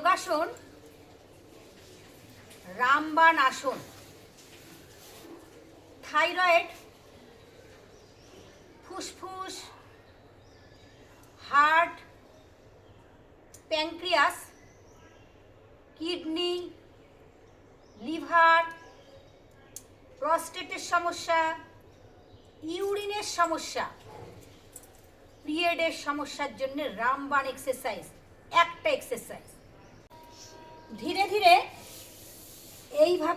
যোগাসন রামবান আসন থাইরয়েড, ফুসফুস, হার্ট, প্যাঙ্ক্রিয়াস, কিডনি, লিভার, প্রস্টেটের সমস্যা, ইউরিনের সমস্যা, পিরিয়ডের সমস্যার জন্য রামবান এক্সারসাইজ, একটা এক্সারসাইজ।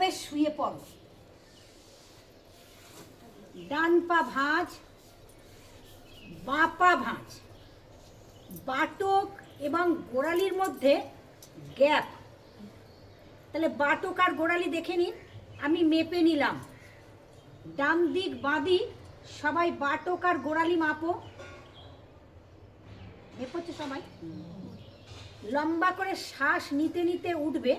এইভাবে শুয়ে পড়ো। ডান পা ভাঁজ, বাঁ পা ভাঁজ। বাটক এবং গোড়ালির মধ্যে গ্যাপ। তাহলে বাটক আর গোড়ালি দেখে নিন, আমি মেপে নিলাম। ডান দিক, বাঁ সবাই বাটক আর গোড়ালি মাপো। মেপোচ্ছে সবাই? লম্বা করে শ্বাস নিতে নিতে উঠবে।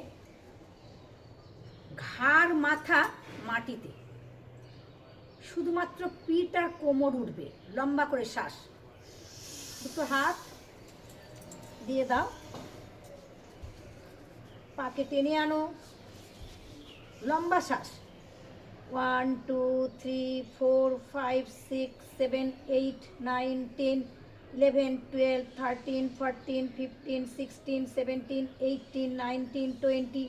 ঘাড় মাথা মাটিতে। শুধুমাত্র পিঠ আর কোমর উঠবে, লম্বা করে শ্বাস। দুটো হাত দিয়ে দাও। পাকে টেনে আনো। লম্বা শ্বাস। One, two, three, four, five, six, seven, eight, nine, ten, eleven, twelve, thirteen, fourteen, fifteen, sixteen, seventeen, eighteen, nineteen, twenty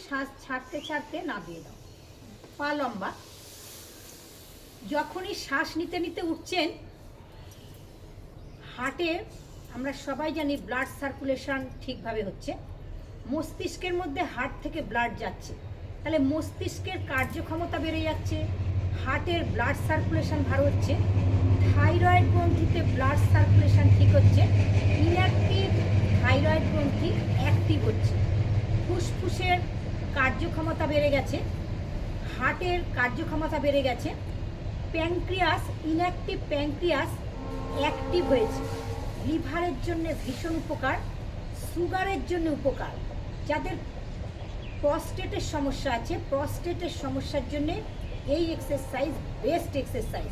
শ্বাস ছাড়তে ছাড়তে নামিয়ে দাও। পা লম্বা। যখনই শ্বাস নিতে নিতে উঠছেন হার্টে আমরা সবাই জানি ব্লাড সার্কুলেশন ঠিকভাবে হচ্ছে। মস্তিষ্কের মধ্যে হার্ট থেকে ব্লাড যাচ্ছে। তাহলে মস্তিষ্কের কার্যক্ষমতা বেড়ে যাচ্ছে হার্টের ব্লাড সার্কুলেশন ভালো হচ্ছে থাইরয়েড গ্রন্থিতে ব্লাড সার্কুলেশন ঠিক হচ্ছে ইনঅ্যাক্টিভ থাইরয়েড গ্রন্থি অ্যাক্টিভ হচ্ছে। ফুসফুসের কার্যক্ষমতা বেড়ে গেছে, হার্টের কার্যক্ষমতা বেড়ে গেছে প্যাঙ্ক্রিয়াস ইনঅ্যাক্টিভ প্যাঙ্ক্রিয়াস অ্যাক্টিভ হয়েছে। লিভারের জন্য ভীষণ উপকার, সুগারের জন্য উপকার। যাদের প্রস্টেটের সমস্যা আছে, প্রস্টেটের সমস্যার জন্য এই এক্সারসাইজ বেস্ট এক্সারসাইজ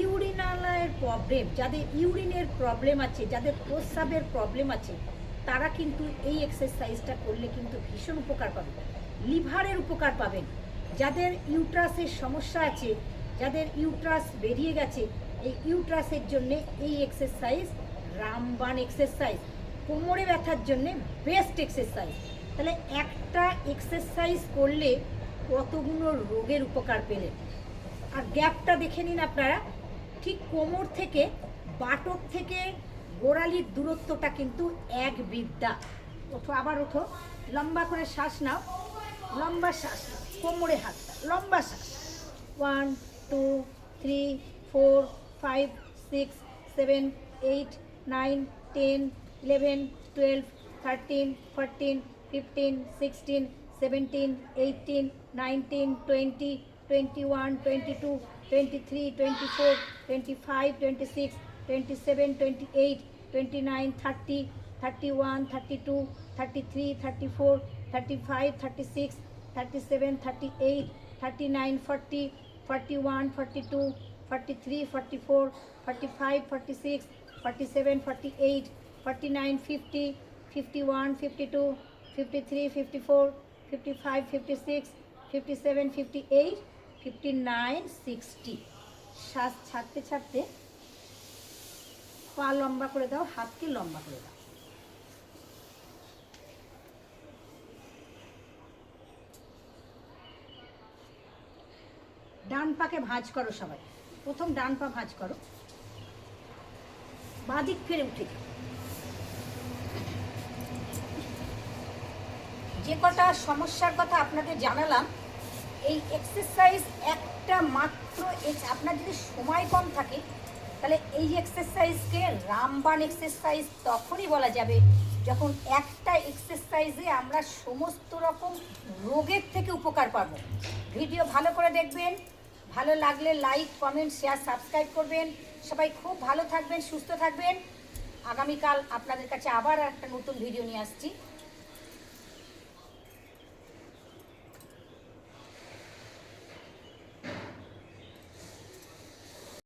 ইউরিনালয়ের প্রবলেম যাদের ইউরিনের প্রবলেম আছে, যাদের প্রস্রাবের প্রবলেম আছে, তারা কিন্তু এই এক্সারসাইজটা করলে কিন্তু ভীষণ উপকার পাবে। লিভারের উপকার পাবেন। যাদের ইউট্রাসের সমস্যা আছে, যাদের ইউট্রাস বেরিয়ে গেছে, এই ইউট্রাসের জন্য এই এক্সারসাইজ রামবান এক্সারসাইজ কোমরে ব্যথার জন্যে বেস্ট এক্সারসাইজ তাহলে একটা এক্সারসাইজ করলে কতগুলো রোগের উপকার পেলেন আর গ্যাপটা দেখে নিন আপনারা। ঠিক কোমর থেকে বাটক থেকে গোড়ালির দূরত্বটা কিন্তু এক বিদ্যা। ওঠো, আবার ওঠো। লম্বা করে শ্বাস নাও। লম্বা শ্বাস, কোমরে হাতটা লম্বা শ্বাস। One two three four five six seven eight nine ten eleven twelve thirteen fourteen fifteen sixteen seventeen eighteen nineteen twenty twenty one twenty two twenty three twenty four twenty five twenty six twenty seven twenty eight twenty nine thirty thirty one thirty two thirty three thirty four thirty five thirty six thirty seven thirty eight thirty nine forty forty one forty two forty three forty four forty five forty six forty seven forty eight forty nine fifty fifty one fifty two fifty three fifty four fifty five fifty six fifty seven fifty eight fifty nine sixty শ্বাস ছাড়তে ছাড়তে পা লম্বা করে দাও, হাতকে লম্বা করে দাও। ডান পাকে ভাঁজ করো সবাই। প্রথম ডান পা ভাঁজ করো। বাদিক ফিরে উঠে যে কটা সমস্যার কথা আপনাকে জানালাম, এই এক্সারসাইজ একটা মাত্র আপনার যদি সময় কম থাকে, তাহলে এই এক্সারসাইজকে রামবান এক্সারসাইজ তখনই বলা যাবে যখন একটা এক্সারসাইজ আমরা সমস্ত রকম রোগের থেকে উপকার পাবো। ভিডিও ভালো করে দেখবেন ভালো লাগলে লাইক কমেন্ট শেয়ার সাবস্ক্রাইব করবেন। সবাই খুব ভালো থাকবেন, সুস্থ থাকবেন। আগামীকাল আপনাদের কাছে আবার একটা নতুন ভিডিও নিয়ে আসছি।